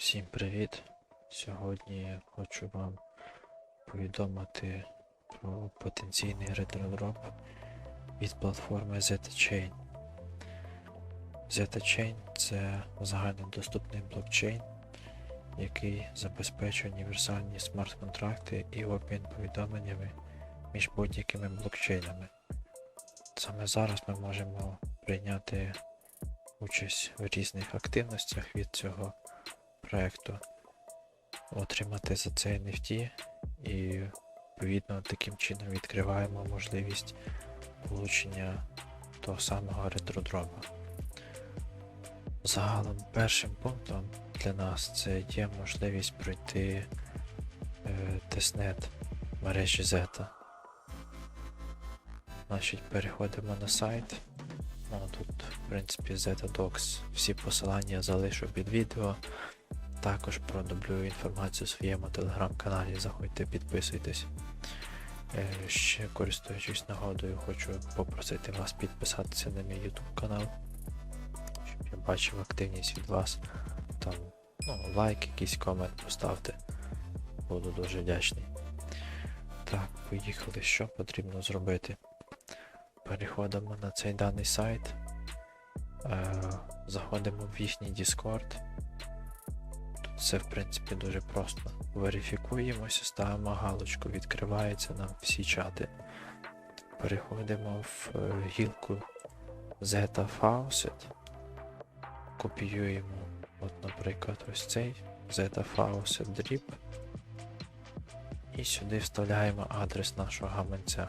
Всім привіт! Сьогодні я хочу вам повідомити про потенційний ретродроп від платформи ZetaChain. ZetaChain це загальнодоступний блокчейн, який забезпечує універсальні смарт-контракти і обмін повідомленнями між будь-якими блокчейнами. Саме зараз ми можемо прийняти участь в різних активностях від цього проекту, отримати за це NFT і відповідно таким чином відкриваємо можливість получення того самого ретродропа. Загалом першим пунктом для нас це є можливість пройти е, тестнет мережі Zeta. Значить, переходимо на сайт. Ну, тут, в принципі, ZetaDocs. Всі посилання залишу під відео. Також продублюю інформацію у своєму телеграм-каналі. Заходьте, підписуйтесь. Е, Ще користуючись нагодою, хочу попросити вас підписатися на мій YouTube канал, щоб я бачив активність від вас. Там ну, лайк, якийсь комент поставте. Буду дуже вдячний. Так, поїхали. Що потрібно зробити? Переходимо на цей даний сайт. Е, заходимо в їхній Discord. Все в принципі дуже просто. Верифікуємося, ставимо галочку, відкриваються нам всі чати. Переходимо в е, гілку Zeta Faucet. Копіюємо, от, наприклад, ось цей Zeta Faucet Drip. І сюди вставляємо адрес нашого гаманця.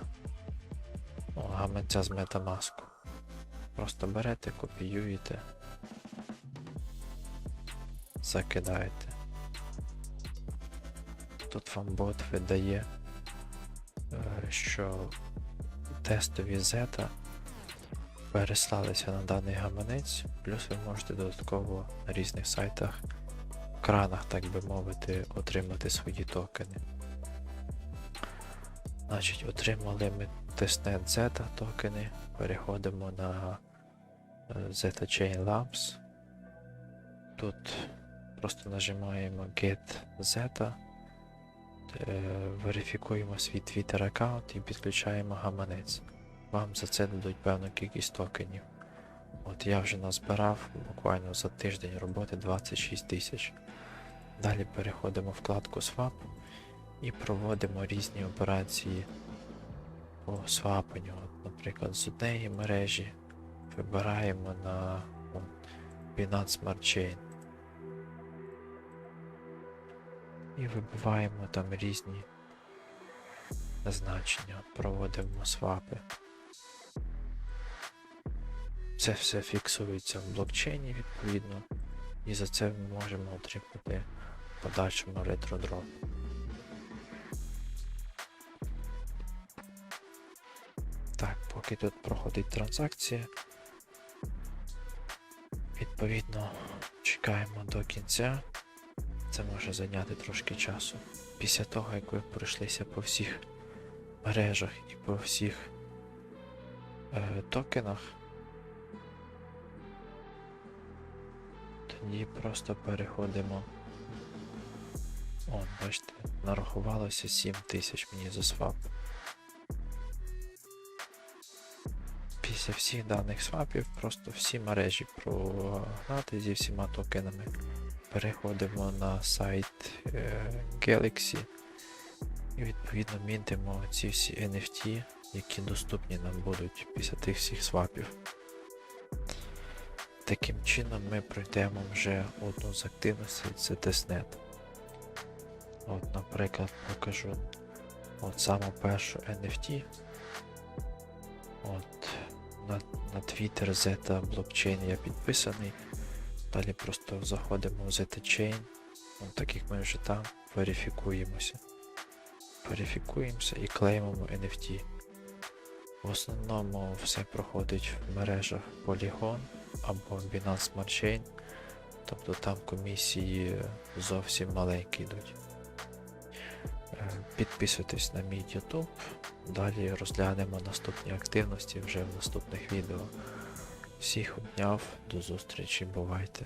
О, гаманця з Metamask. Просто берете, копіюєте, закидаєте. Тут вам бот видає, е, що тестові зета переслалися на даний гаманець, плюс ви можете додатково на різних сайтах, кранах, так би мовити, отримати свої токени. Значить, отримали ми тестнет Zeta токени, переходимо на е, Zeta Chain Labs. Тут просто нажимаємо Get Zeta, е, верифікуємо свій Twitter аккаунт і підключаємо гаманець. Вам за це дадуть певну кількість токенів. От я вже назбирав буквально за тиждень роботи 26 тисяч. Далі переходимо в вкладку Swap і проводимо різні операції по свапанню. От, наприклад, з однієї мережі вибираємо на ну, Binance Smart Chain. І вибиваємо там різні значення, проводимо свапи. Це все фіксується в блокчейні відповідно, і за це ми можемо отримати в подальшому ретродроп. Так, поки тут проходить транзакція, відповідно чекаємо до кінця. Це може зайняти трошки часу. Після того, як ви пройшлися по всіх мережах і по всіх е, токенах, тоді просто переходимо. О, бачите, нарахувалося 7 тисяч мені за свап. Після всіх даних свапів просто всі мережі прогнати зі всіма токенами. Переходимо на сайт е, Galaxy і відповідно мінтимо ці всі NFT, які доступні нам будуть після тих всіх свапів. Таким чином ми пройдемо вже одну з активностей, це тестнет. От, наприклад, покажу от саму першу NFT. От, на, на Twitter Zeta Blockchain я підписаний. Далі просто заходимо в Zeta Chain. От, так як ми вже там, верифікуємося. Верифікуємося і клеймимо NFT. В основному все проходить в мережах Polygon або Binance Smart Chain. Тобто там комісії зовсім маленькі йдуть. Е, Підписуйтесь на мій YouTube. Далі розглянемо наступні активності вже в наступних відео. Всіх обняв, до зустрічі, бувайте!